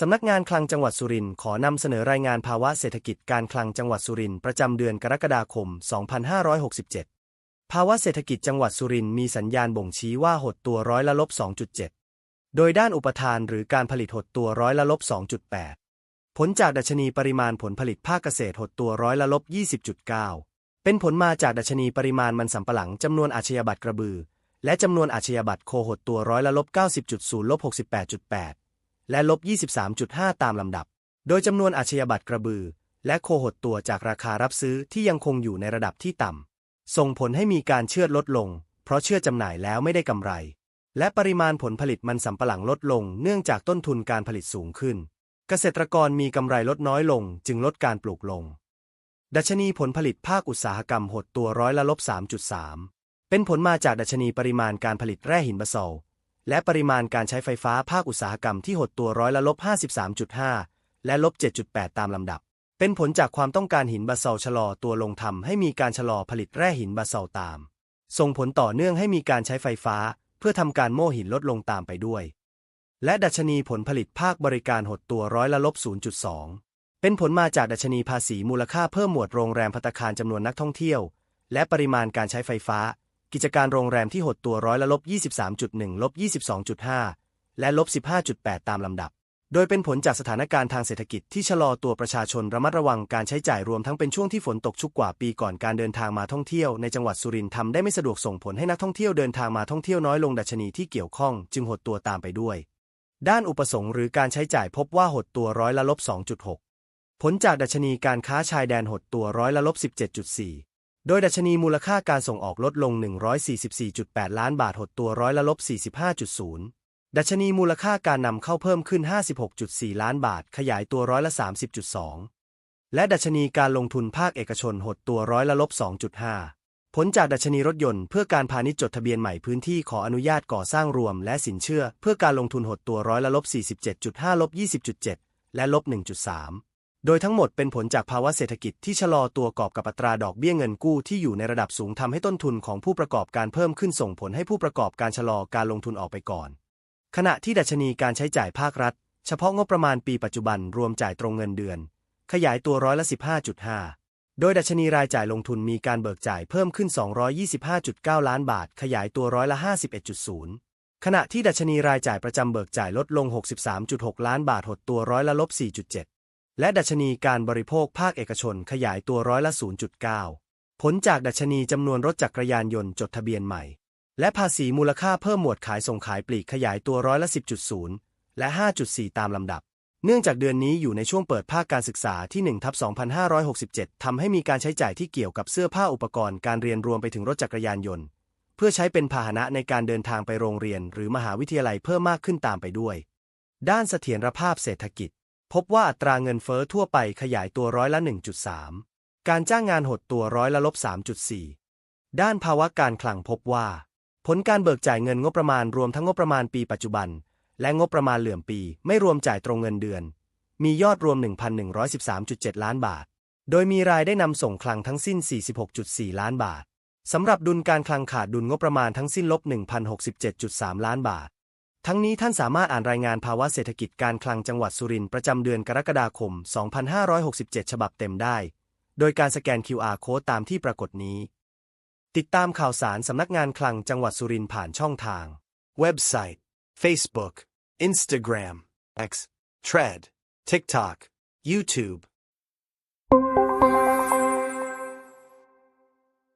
สำนักงานคลังจังหวัดสุรินทร์ขอนำเสนอรายงานภาวะเศรษฐกิจการคลังจังหวัดสุรินทร์ประจำเดือนกรกฎาคม 2567 ภาวะเศรษฐกิจจังหวัดสุรินทร์มีสัญญาณบ่งชี้ว่าหดตัวร้อยละลบ 2.7 โดยด้านอุปทานหรือการผลิตหดตัวร้อยละลบ 2.8 ผลจากดัชนีปริมาณผลผลิตภาคเกษตรหดตัวร้อยละลบ 20.9 เป็นผลมาจากดัชนีปริมาณมันสำปะหลังจำนวนอาชญาบัตรกระบือ และจำนวนอาชญาบัตรโคหดตัวร้อยละลบ 90.0ลบ68.8 และลบ 23.5 ตามลำดับ โดยจำนวนอาชญาบัตรกระบือ และโคหดตัวจากราคารับซื้อที่ยังคงอยู่ในระดับที่ต่ำ ส่งผลให้มีการเชื่อดลดลง เพราะเชื่อจำหน่ายแล้วไม่ได้กำไร และปริมาณผลผลิตมันสำปะหลังลดลง เนื่องจากต้นทุนการผลิตสูงขึ้น เกษตรกรมีกำไรลดน้อยลง จึงลดการปลูกลง ดัชนีผลผลิตภาคอุตสาหกรรมหดตัวร้อยละลบ3.3 เป็นผลมาจากดัชนีปริมาณการผลิตแร่หินบาซ และปริมาณการใช้ไฟฟ้าภาคอุตสาหกรรมที่หดตัวร้อยละลบ53.5 และลบ 7.8 ตามลำดับ เป็นผลจากความต้องการหินบาซอลชะลอตัวลงทำให้มีการชะลอผลิตแร่หินบาซอลตาม ส่งผลต่อเนื่องให้มีการใช้ไฟฟ้า เพื่อทำการโม่หินลดลงตามไปด้วย และดัชนีผลผลิตภาคบริการหดตัวร้อยละลบ 0.2 เป็นผลมาจากดัชนีภาษีมูลค่าเพิ่มหมวดโรงแรมพัตตาคารจำนวนนักท่องเที่ยว และปริมาณการใช้ไฟฟ้า กิจการโรงแรมที่หดตัวร้อยละลบ 23.1 ลบ 22.5 และลบ 15.8 ตามลำดับ โดยเป็นผลจากสถานการณ์ทางเศรษฐกิจที่ชะลอตัวประชาชนระมัดระวังการใช้จ่ายรวมทั้งเป็นช่วงที่ฝนตกชุกกว่าปีก่อนการเดินทางมาท่องเที่ยวในจังหวัดสุรินทร์ทำได้ไม่สะดวกส่งผลให้นักท่องเที่ยวเดินทางมาท่องเที่ยวน้อยลงดัชนีที่เกี่ยวข้องจึงหดตัวตามไปด้วย ด้านอุปสงค์หรือการใช้จ่ายพบว่าหดตัวร้อยละลบ 2.6 ผลจากดัชนีการค้าชายแดนหดตัวร้อยละลบ 17.4 โดยดัชนีมูลค่าการส่งออกลดลง 144.8 ล้านบาทหดตัวร้อยละลบ 45.0 ดัชนีมูลค่าการนำเข้าเพิ่มขึ้น 56.4 ล้านบาท ขยายตัวร้อยละ 30.2 และดัชนีการลงทุนภาคเอกชนหดตัวร้อยละลบ 2.5 ผลจากดัชนีรถยนต์เพื่อการพาณิชย์จดทะเบียนใหม่พื้นที่ขออนุญาตก่อสร้างรวม และสินเชื่อ เพื่อการลงทุนหดตัวร้อยละลบ 47.5ลบ20.7 และลบ 1.3 โดยทั้งหมดเป็นผลจากภาวะเศรษฐกิจที่ชะลอตัวกอบกับอัตราดอกเบี้ยเงินกู้ที่อยู่ในระดับสูงทำให้ต้นทุนของผู้ประกอบการเพิ่มขึ้นส่งผลให้ผู้ประกอบการชะลอการลงทุนออกไปก่อน ขณะที่ดัชนีการใช้จ่ายภาครัฐ เฉพาะงบประมาณปีปัจจุบันรวมจ่ายตรงเงินเดือน ขยายตัวร้อยละ 15.5 โดยดัชนีรายจ่ายลงทุนมีการเบิกจ่ายเพิ่มขึ้น 225.9 ล้านบาท ขยายตัวร้อยละ 51.0ขณะที่ดัชนีรายจ่ายประจำเบิกจ่ายลดลง 63.6 ล้านบาทหดตัวร้อยละลบ 4.7 และดัชนีการบริโภคภาคเอกชนขยายตัวร้อยละ 0.9 ผลจากดัชนีจำนวนรถจักรยานยนต์จดทะเบียนใหม่ และภาษีมูลค่าเพิ่มหมวดขายส่งขายปลีกขยายตัวร้อยละ 10.0 และ 5.4 ตามลำดับ เนื่องจากเดือนนี้อยู่ในช่วงเปิดภาคการศึกษาที่1ทับ2567 ทำให้มีการใช้จ่ายที่เกี่ยวกับเสื้อผ้าอุปกรณ์การเรียนรวมไปถึงรถจักรยานยนต์ เพื่อใช้เป็นพาหนะในการเดินทางไปโรงเรียน หรือมหาวิทยาลัยเพิ่มมากขึ้นตามไปด้วย ด้านเสถียรภาพเศรษฐกิจ พบว่าอัตราเงินเฟ้อทั่วไปขยายตัวร้อยละ 1.3 การจ้างงานหดตัวร้อยละลบ 3.4 ด้านภาวะการคลังพบว่า ผลการเบิกจ่ายเงินงบประมาณรวมทั้งงบประมาณปีปัจจุบัน และงบประมาณเหลื่อมปีไม่รวมจ่ายตรงเงินเดือน มียอดรวม 1,113.7 ล้านบาท โดยมีรายได้นำส่งคลังทั้งสิ้น 46.4 ล้านบาทสำหรับดุลการคลังขาดดุลงบประมาณทั้งสิ้นลบ1,067.3 ล้านบาท ทั้งนี้ท่านสามารถอ่านรายงานภาวะเศรษฐกิจการคลังจังหวัดสุรินทร์ประจำเดือนกรกฎาคม 2567 ฉบับเต็มได้ โดยการสแกน QR Code ตามที่ปรากฏนี้ ติดตามข่าวสารสำนักงานคลังจังหวัดสุรินทร์ผ่านช่องทาง Website Facebook Instagram X Tread TikTok YouTube